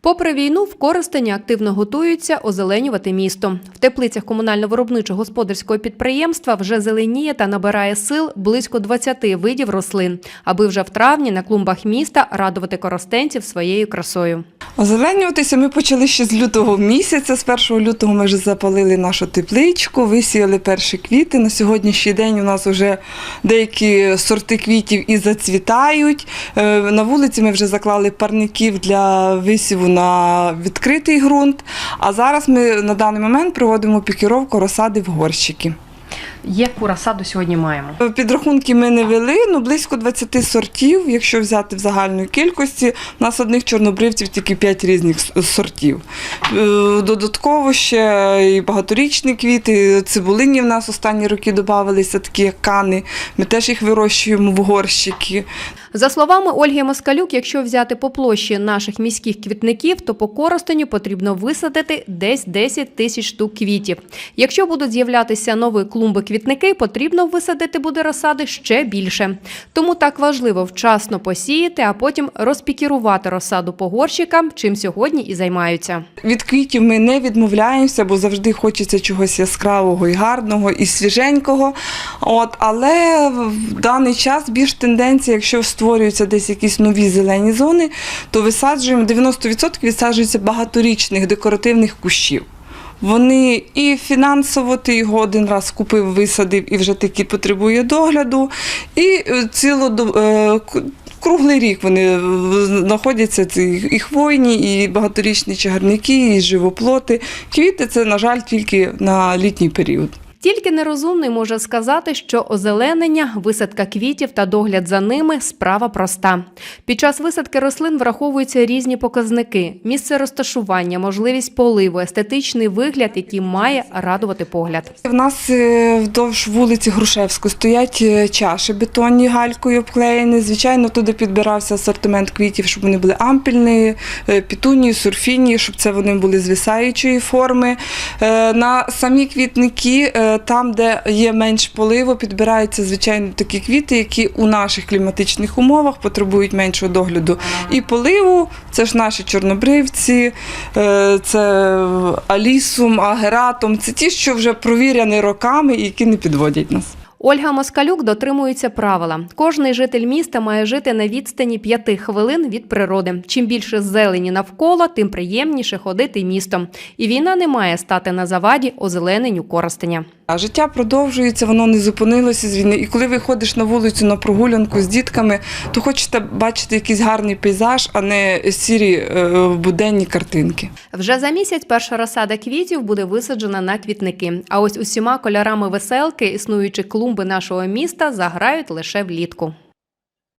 Попри війну, в Коростені активно готуються озеленювати місто. В теплицях комунально-виробничо-господарського підприємства вже зеленіє та набирає сил близько 20 видів рослин, аби вже в травні на клумбах міста радувати коростенців своєю красою. Озеленюватися ми почали ще з лютого місяця. З 1 лютого ми вже запалили нашу тепличку, висіяли перші квіти. На сьогоднішній день у нас вже деякі сорти квітів і зацвітають. Е, На вулиці ми вже заклали парників для висіву на відкритий ґрунт. А зараз ми на даний момент проводимо пікіровку розсади в горщики. Яку розсаду сьогодні маємо? Підрахунки ми не вели, ну близько 20 сортів, якщо взяти в загальної кількості. У нас одних чорнобривців тільки 5 різних сортів. Е, Додатково ще і багаторічні квіти, цибулині в нас останні роки додавалися, такі як кани. Ми теж їх вирощуємо в горщики. За словами Ольги Москалюк, якщо взяти по площі наших міських квітників, то по Коростеню потрібно висадити десь 10 тисяч штук квітів. Якщо будуть з'являтися нові клумби-квітники, потрібно висадити буде розсади ще більше. Тому так важливо вчасно посіяти, а потім розпікірувати розсаду по горщикам, чим сьогодні і займаються. Від квітів ми не відмовляємося, бо завжди хочеться чогось яскравого і гарного, і свіженького. От, але в даний час більш тенденція, якщо створюються десь якісь нові зелені зони, то висаджуємо 90% відсаджується багаторічних декоративних кущів. Вони і фінансово ти його один раз купив, висадив і вже таки потребує догляду. І е, ціло е, круглий рік вони е, знаходяться і хвойні, і багаторічні чагарники, і живоплоти. Квіти це, на жаль, тільки на літній період. Тільки нерозумний може сказати, що озеленення, висадка квітів та догляд за ними справа проста. Під час висадки рослин враховуються різні показники: місце розташування, можливість поливу, естетичний вигляд, який має радувати погляд. В нас е, вдовж вулиці Грушевської стоять е, чаші бетонні галькою обклеєні. Звичайно, туди підбирався асортимент квітів, щоб вони були ампільні, е, пітунії, сурфіні, щоб це вони були звисаючої форми. На самі квітники, там, де є менш поливу, підбираються звичайно такі квіти, які у наших кліматичних умовах потребують меншого догляду. І поливу це ж наші чорнобривці, е, це алісум, агератум. Це ті, що вже провірені роками і які не підводять нас. Ольга Москалюк дотримується правила. Кожний житель міста має жити на відстані п'яти хвилин від природи. Чим більше зелені навколо, тим приємніше ходити містом. І війна не має стати на заваді озелененню Коростеня. А життя продовжується, воно не зупинилося з війни. І коли виходиш на вулицю на прогулянку з дітками, то хочете бачити якийсь гарний пейзаж, а не сірі е, буденні картинки. Вже за місяць перша розсада квітів буде висаджена на квітники. А ось усіма кольорами веселки існуючі клумби нашого міста заграють лише влітку.